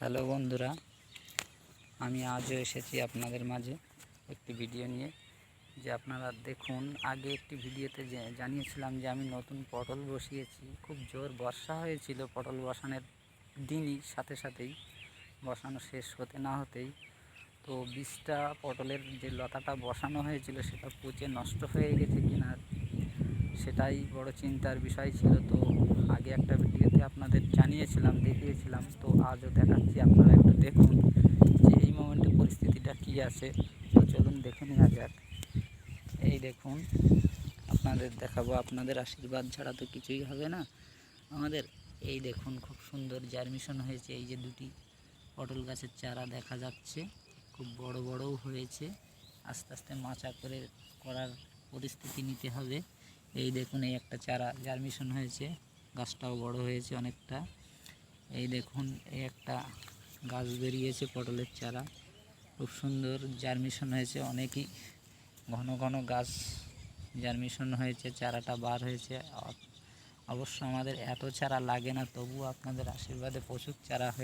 Hello বন্ধুরা, আমি আজও এসেছি আপনাদের মাঝে একটি ভিডিও নিয়ে। যে আপনারা দেখুন, আগে একটি ভিডিওতে জানিয়েছিলাম যে আমি নতুন পটল বসিয়েছি। খুব জোর বর্ষা হয়েছিল পটল বসানোর দিনই, সাথে সাথেই বসানো শেষ হতে না হতেই। তো বীজটা, পটলের যে লতাটা বসানো হয়েছিল, সেটা পচে নষ্ট হয়ে গেছে কিনা সেটাই বড় চিন্তার বিষয় ছিল। তো আগে একটা ভিডিওতে আপনাদের জানিয়েছিলাম, দেখিয়েছিলাম। তো আজও দেখাচ্ছি, আপনারা একটু দেখুন যে এই মোমেন্টে পরিস্থিতিটা কী আছে। তো চলুন দেখে নেওয়া যাক। এই দেখুন, আপনাদের দেখাবো, আপনাদের আশীর্বাদ ছাড়া তো কিছুই হবে না। আমাদের এই দেখুন, খুব সুন্দর জার্মিশন হয়েছে। এই যে দুটি পটল গাছের চারা দেখা যাচ্ছে। খুব বড় বড়ও হয়েছে। আস্তে আস্তে মাচা করে করার পরিস্থিতি নিতে হবে। এই দেখুন, এই একটা চারা জার্মিশন হয়েছে। গাছটাও বড় হয়েছে অনেকটা। এই দেখুন, এই একটা গাছ বেরিয়েছে পটলের চারা। খুব সুন্দর জার্মিশন হয়েছে। অনেকই ঘন ঘন গাছ জার্মিশন হয়েছে, চারাটা বার হয়েছে। অবশ্য আমাদের এত চারা লাগে না, তবুও আপনাদের আশীর্বাদে প্রচুর চারা হয়ে